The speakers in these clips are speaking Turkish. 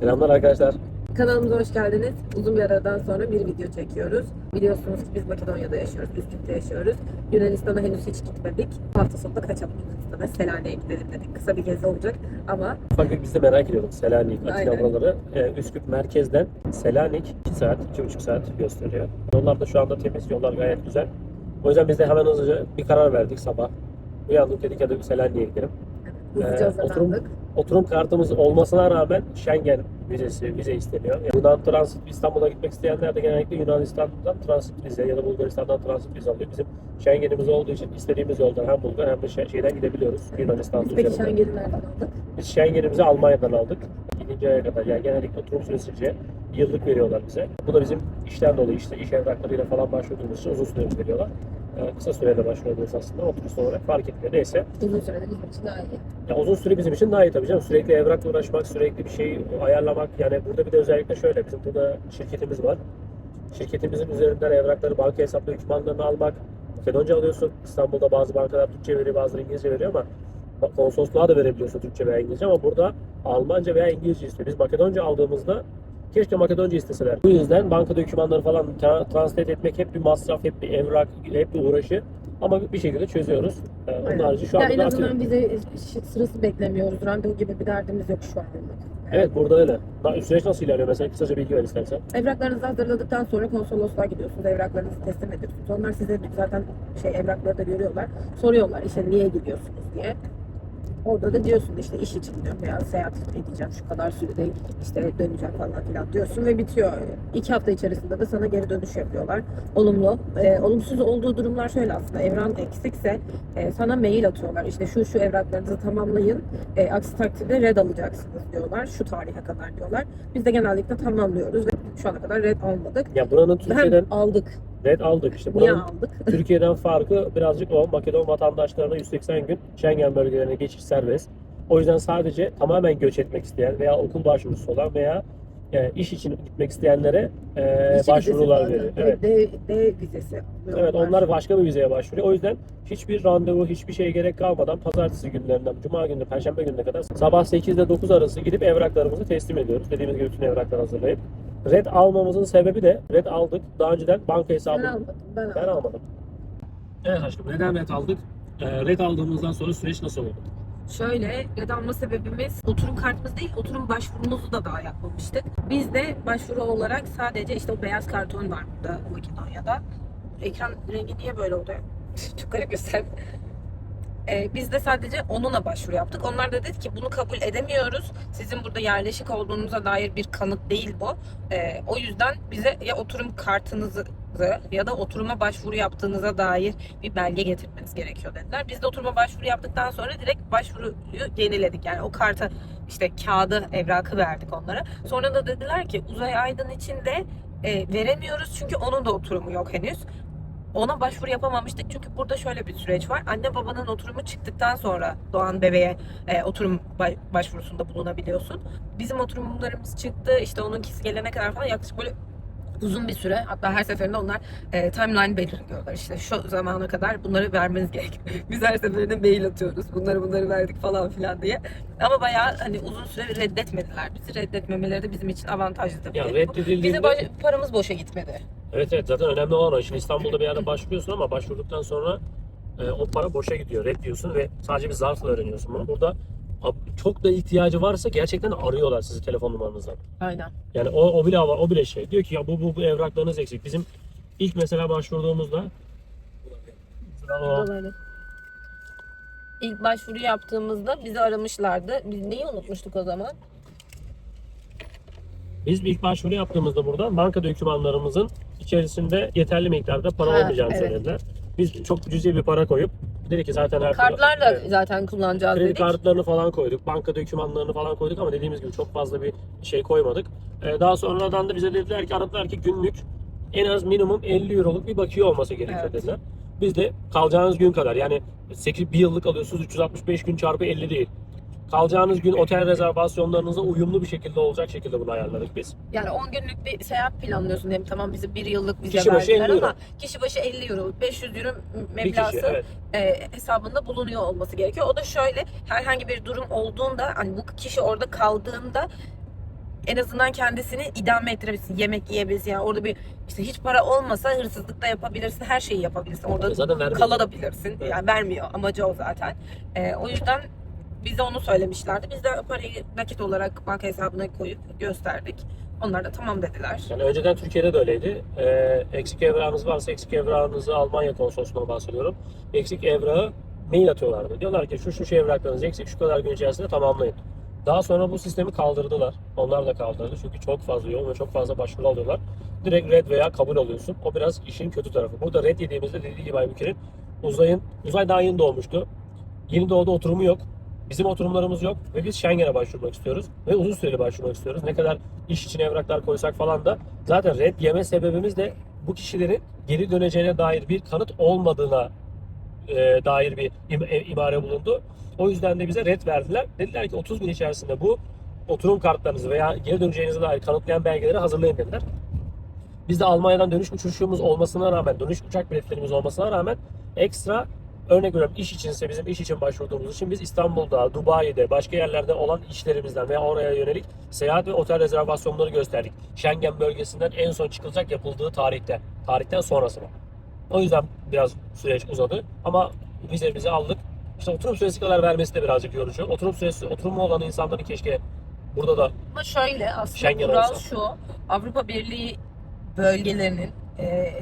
Selamlar arkadaşlar. Kanalımıza hoş geldiniz. Uzun bir aradan sonra bir video çekiyoruz. Biliyorsunuz ki biz Makedonya'da yaşıyoruz, Üsküp'te yaşıyoruz. Yunanistan'a henüz hiç gitmedik. Bu hafta sonunda kaçalım Yunanistan'a, Selanik'e gidelim dedik. Kısa bir gezi olacak ama bir biz de merak ediyorduk Selanik, Atina Aynen. buraları. Ee, Üsküp merkezden Selanik 2 saat, 2,5 saat gösteriyor. Yollar da şu anda temiz, yollar gayet güzel. O yüzden biz de hemen hızlıca bir karar verdik sabah. Uyandık dedik hadi bir Selanik'e gidelim. hızlıca Ee, hazırlandık. Oturum kartımız olmasına rağmen Schengen vizesi, vize isteniyor. Yani Yunan transit İstanbul'a gitmek isteyenler de genellikle Yunanistan'dan transit vize ya da Bulgaristan'dan transit vize alıyor. Bizim Schengen'imiz olduğu için istediğimiz yoldan hem Bulgar hem de şey- şeyden gidebiliyoruz. Yunanistan Biz peki. Şengel'i nereden aldık? Biz Schengen'imizi Almanya'dan aldık. 7. aya kadar yani genellikle oturum süresince yıllık veriyorlar bize. Bu da bizim işten dolayı işte iş evraklarıyla falan başvurduğumuz için uzun süreli veriyorlar. Ee, kısa sürede başvuruyoruz aslında. Oturist olarak fark etmiyor. Neyse. Uzun sürede bizim için daha iyi. Ya uzun süre bizim için daha iyi tabii canım. Sürekli evrakla uğraşmak, sürekli bir şeyi ayarlamak. Yani burada bir de özellikle şöyle. Bizim burada şirketimiz var. Şirketimizin üzerinden evrakları, banka hesap dokümanlarını almak. Makedonca alıyorsun. İstanbul'da bazı bankalar Türkçe veriyor, bazıları İngilizce veriyor ama konsolosluğa da verebiliyorsun Türkçe veya İngilizce ama burada Almanca veya İngilizce istiyor. Biz Makedonca aldığımızda keşke Makedonca isteseler. Bu yüzden banka dokümanları falan tra- translate etmek hep bir masraf, hep bir evrak, hep bir uğraşı. Ama bir şekilde çözüyoruz. Ee, Onun harici şu Ya anda en da atıyorum. azından bize sırası beklemiyoruz. Randevu gibi bir derdimiz yok şu anda. Evet burada öyle. Na- Süreç nasıl ilerliyor mesela kısaca bilgi ver istersen. Evraklarınızı hazırladıktan sonra konsolosluğa gidiyorsunuz. Evraklarınızı teslim ediyorsunuz. Onlar size zaten şey evrakları da görüyorlar. Soruyorlar işte niye gidiyorsunuz diye. Orada da diyorsun işte iş için diyorum veya seyahat edeceğim şu kadar sürede işte döneceğim falan filan diyorsun ve bitiyor. İki hafta içerisinde de sana geri dönüş yapıyorlar. Olumlu. Ee, olumsuz olduğu durumlar şöyle aslında. Evran eksikse e, sana mail atıyorlar. İşte şu şu evraklarınızı tamamlayın. E, aksi takdirde red alacaksınız diyorlar. Şu tarihe kadar diyorlar. Biz de genellikle tamamlıyoruz ve şu ana kadar red almadık. Ya buranın Türkiye'den Hem aldık. Red aldık işte. Niye Buranın aldık? Türkiye'den farkı birazcık o. Makedon vatandaşlarına 180 gün Schengen bölgelerine geçiş serbest. O yüzden sadece tamamen göç etmek isteyen veya okul başvurusu olan veya e, iş için gitmek isteyenlere e, başvurular vizesi veriyor. Evet. D, D vizesi. Evet onlar başka bir vizeye başvuruyor. O yüzden hiçbir randevu, hiçbir şeye gerek kalmadan pazartesi günlerinden cuma günü, perşembe gününe kadar sabah 8 ile 9 arası gidip evraklarımızı teslim ediyoruz. Dediğimiz gibi bütün evrakları hazırlayıp. Red almamızın sebebi de red aldık. Daha önceden banka hesabı Ben almadım. Ben almadım. ben almadım. Evet aşkım neden red aldık? Ee, red aldığımızdan sonra süreç nasıl oldu? Şöyle red alma sebebimiz oturum kartımız değil, oturum başvurumuzu da daha yapmamıştık. Biz de başvuru olarak sadece işte o beyaz karton var burada Makedonya'da. Ekran rengi niye böyle oluyor? Çok garip göster. Ee, biz de sadece onunla başvuru yaptık. Onlar da dedi ki bunu kabul edemiyoruz. Sizin burada yerleşik olduğunuza dair bir kanıt değil bu. Ee, o yüzden bize ya oturum kartınızı ya da oturuma başvuru yaptığınıza dair bir belge getirmeniz gerekiyor dediler. Biz de oturuma başvuru yaptıktan sonra direkt başvuruyu yeniledik. Yani o karta işte kağıdı, evrakı verdik onlara. Sonra da dediler ki Uzay Aydın için de e, veremiyoruz çünkü onun da oturumu yok henüz. Ona başvuru yapamamıştık çünkü burada şöyle bir süreç var. Anne babanın oturumu çıktıktan sonra doğan bebeğe e, oturum ba- başvurusunda bulunabiliyorsun. Bizim oturumlarımız çıktı işte onunkisi gelene kadar falan yaklaşık böyle uzun bir süre hatta her seferinde onlar e, timeline belirliyorlar işte şu zamana kadar bunları vermeniz gerek. Biz her seferinde mail atıyoruz bunları bunları verdik falan filan diye. Ama bayağı hani uzun süre reddetmediler bizi. Reddetmemeleri de bizim için avantajlı tabii. Ya reddedildiğinde... Bize paramız boşa gitmedi. Evet evet zaten önemli olan o. Şimdi İstanbul'da bir yerde başvuruyorsun ama başvurduktan sonra e, o para boşa gidiyor. Red diyorsun ve sadece bir zarfla öğreniyorsun bunu. Burada çok da ihtiyacı varsa gerçekten arıyorlar sizi telefon numaranızdan. Aynen. Yani o, o bile var, o bile şey. Diyor ki ya bu bu, bu evraklarınız eksik. Bizim ilk mesela başvurduğumuzda o, Dolaylı. İlk başvuru yaptığımızda bizi aramışlardı. Biz neyi unutmuştuk o zaman? Biz ilk başvuru yaptığımızda burada banka dokümanlarımızın içerisinde yeterli miktarda para Ha, olmayacağını evet. söylediler. Biz çok cüzi bir para koyup dedi ki zaten her Kartlarla Evet. zaten kullanacağız Kredi dedik. kartlarını falan koyduk, banka dokümanlarını falan koyduk ama dediğimiz gibi çok fazla bir şey koymadık. Ee, daha sonradan da bize dediler ki aradılar ki günlük en az minimum 50 euroluk bir bakiye olması gerekiyor Evet. dediler. Biz de kalacağınız gün kadar yani 8 bir yıllık alıyorsunuz 365 gün çarpı 50 değil. Kalacağınız gün otel rezervasyonlarınıza uyumlu bir şekilde olacak şekilde bunu ayarladık biz. Yani 10 günlük bir seyahat planlıyorsun diyelim. Tamam bize bir yıllık vize Kişi başı verdiler 50 euro. ama kişi başı 50 euro, 500 euro meblası kişi evet. e, hesabında bulunuyor olması gerekiyor. O da şöyle herhangi bir durum olduğunda hani bu kişi orada kaldığında en azından kendisini idame ettirebilsin. Yemek yiyebilsin. Yani orada bir işte hiç para olmasa hırsızlık da yapabilirsin. Her şeyi yapabilirsin. Orada Zaten kalabilirsin. Evet. Yani vermiyor. Amacı o zaten. Ee, o yüzden bize onu söylemişlerdi. Biz de parayı nakit olarak banka hesabına koyup gösterdik. Onlar da tamam dediler. Yani önceden Türkiye'de de öyleydi. Ee, eksik evrağınız varsa eksik evrağınızı Almanya konsolosluğuna bahsediyorum. Eksik evrağı mail atıyorlardı. Diyorlar ki şu şu şu evraklarınız eksik şu kadar gün içerisinde tamamlayın. Daha sonra bu sistemi kaldırdılar. Onlar da kaldırdı. Çünkü çok fazla yoğun ve çok fazla başvuru alıyorlar. Direkt red veya kabul alıyorsun. O biraz işin kötü tarafı. Burada red yediğimizde dediği gibi Aybükir'in uzayın, uzay daha yeni doğmuştu. Yeni doğdu oturumu yok. Bizim oturumlarımız yok ve biz Schengen'e başvurmak istiyoruz ve uzun süreli başvurmak istiyoruz. Ne kadar iş için evraklar koysak falan da zaten red yeme sebebimiz de bu kişilerin geri döneceğine dair bir kanıt olmadığına e, dair bir im- e, ibare bulundu. O yüzden de bize red verdiler. Dediler ki 30 gün içerisinde bu oturum kartlarınızı veya geri döneceğinize dair kanıtlayan belgeleri hazırlayın dediler. Biz de Almanya'dan dönüş uçuşumuz olmasına rağmen, dönüş uçak biletlerimiz olmasına rağmen ekstra örnek veriyorum iş içinse bizim iş için başvurduğumuz için biz İstanbul'da, Dubai'de, başka yerlerde olan işlerimizden veya oraya yönelik seyahat ve otel rezervasyonları gösterdik. Schengen bölgesinden en son çıkılacak yapıldığı tarihte, tarihten sonrasına. O yüzden biraz süreç uzadı ama vizemizi aldık. İşte oturum süresi kadar vermesi de birazcık yorucu. Oturum süresi, oturumu olan insanların keşke burada da Ama şöyle aslında Schengen kural olsa. şu. Avrupa Birliği bölgelerinin e,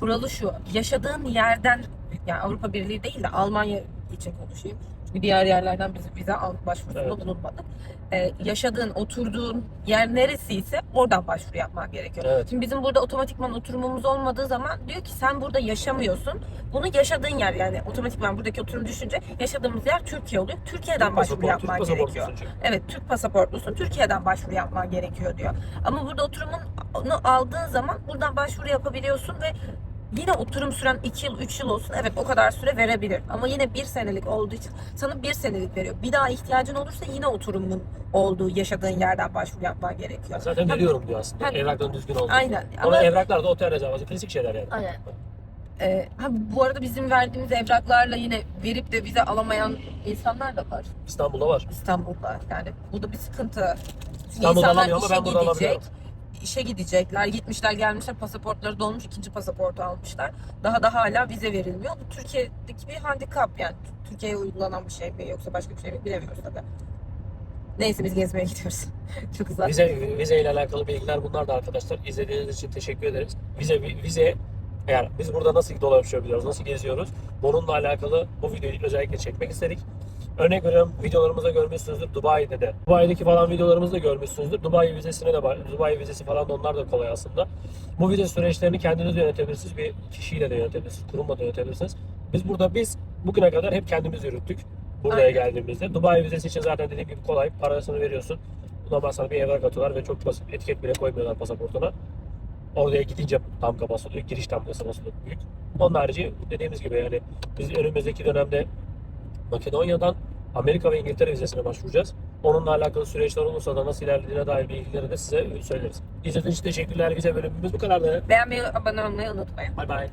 kuralı şu. Yaşadığın yerden yani Avrupa Birliği değil de Almanya için konuşayım. Çünkü diğer yerlerden biz vize başvurusunda Evet. bulunmadık. E, yaşadığın, oturduğun yer neresiyse oradan başvuru yapman gerekiyor. Evet. Şimdi bizim burada otomatikman oturumumuz olmadığı zaman diyor ki sen burada yaşamıyorsun. Bunu yaşadığın yer yani otomatikman buradaki oturum düşünce yaşadığımız yer Türkiye oluyor. Türkiye'den başvuru pasaport, Türk yapman pasaportlusun gerekiyor. Evet Türk pasaportlusun. Türkiye'den başvuru yapman gerekiyor diyor. Ama burada oturumunu aldığın zaman buradan başvuru yapabiliyorsun ve yine oturum süren 2 yıl 3 yıl olsun evet o kadar süre verebilir. Ama yine bir senelik olduğu için sana bir senelik veriyor. Bir daha ihtiyacın olursa yine oturumun olduğu yaşadığın yerden başvuru yapman gerekiyor. Zaten Ha, veriyorum diyor aslında. Ha. Evrakların düzgün olduğunu. Aynen. Ama, Ama evraklar da otel rezervasyonu klasik şeyler yani. Aynen. e, ha, bu arada bizim verdiğimiz evraklarla yine verip de vize alamayan insanlar da var. İstanbul'da var. İstanbul'da. Yani bu da bir sıkıntı. İstanbul'da alamıyor ama ben burada alabiliyorum. İşe gidecekler, gitmişler gelmişler pasaportları dolmuş, ikinci pasaportu almışlar. Daha da hala vize verilmiyor. Bu Türkiye'deki bir handikap yani. Türkiye'ye uygulanan bir şey mi yoksa başka bir şey mi bilemiyoruz tabii. Neyse biz gezmeye gidiyoruz. Çok uzak. Vize, vize ile alakalı bilgiler bunlar da arkadaşlar. İzlediğiniz için teşekkür ederiz. Vize, vize yani biz burada nasıl dolaşabiliyoruz, nasıl geziyoruz? Bununla alakalı bu videoyu özellikle çekmek istedik. Örnek veriyorum videolarımızda görmüşsünüzdür Dubai'de de. Dubai'deki falan videolarımızda görmüşsünüzdür. Dubai vizesine de var. Dubai vizesi falan da onlar da kolay aslında. Bu vize süreçlerini kendiniz yönetebilirsiniz. Bir kişiyle de yönetebilirsiniz. Kurumla da yönetebilirsiniz. Biz burada biz bugüne kadar hep kendimiz yürüttük. Buraya Aynen. geldiğimizde. Dubai vizesi için zaten dediğim gibi kolay. Parasını veriyorsun. Bundan sana bir evrak atıyorlar ve çok basit etiket bile koymuyorlar pasaportuna. Oraya gidince damga basılıyor. Giriş damgası basılıyor büyük. Onun harici dediğimiz gibi yani biz önümüzdeki dönemde Makedonya'dan Amerika ve İngiltere vizesine başvuracağız. Onunla alakalı süreçler olursa da nasıl ilerlediğine dair bilgileri de size söyleriz. İzlediğiniz için teşekkürler. Vize bölümümüz bu kadardı. Beğenmeyi, abone olmayı unutmayın. Bay bay.